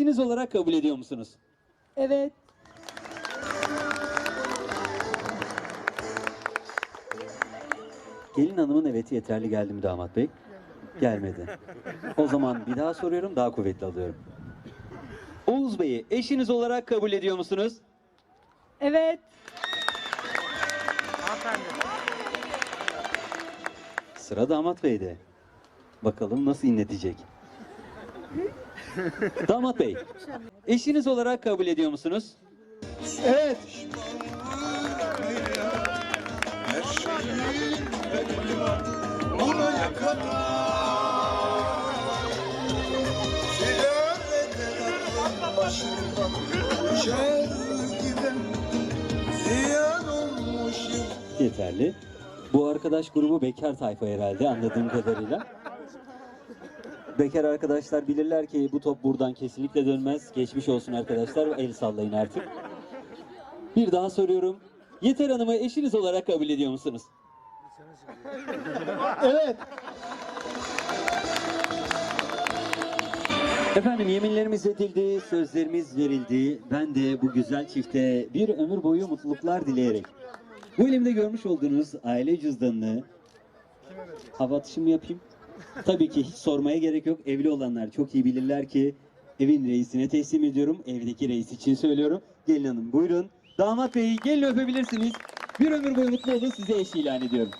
eşiniz olarak kabul ediyor musunuz? Evet. Gelin hanımın evet yeterli geldi mi damat bey? Gelmedi. O zaman bir daha soruyorum daha kuvvetli alıyorum. Oğuz Bey'i eşiniz olarak kabul ediyor musunuz? Evet. Sıra damat beyde. Bakalım nasıl inletecek. Damat bey, eşiniz olarak kabul ediyor musunuz? Evet. Yeterli. Bu arkadaş grubu bekar tayfa herhalde anladığım kadarıyla. Bekar arkadaşlar bilirler ki bu top buradan kesinlikle dönmez. Geçmiş olsun arkadaşlar. El sallayın artık. Bir daha soruyorum. Yeter Hanım'ı eşiniz olarak kabul ediyor musunuz? Evet. Efendim yeminlerimiz edildi, sözlerimiz verildi. Ben de bu güzel çifte bir ömür boyu mutluluklar dileyerek bu elimde görmüş olduğunuz aile cüzdanını hava atışı mı yapayım? Tabii ki hiç sormaya gerek yok. Evli olanlar çok iyi bilirler ki evin reisine teslim ediyorum. Evdeki reis için söylüyorum. Gelin hanım buyurun. Damat beyi gelin öpebilirsiniz. Bir ömür boyu mutlu olun size eş ilan ediyorum.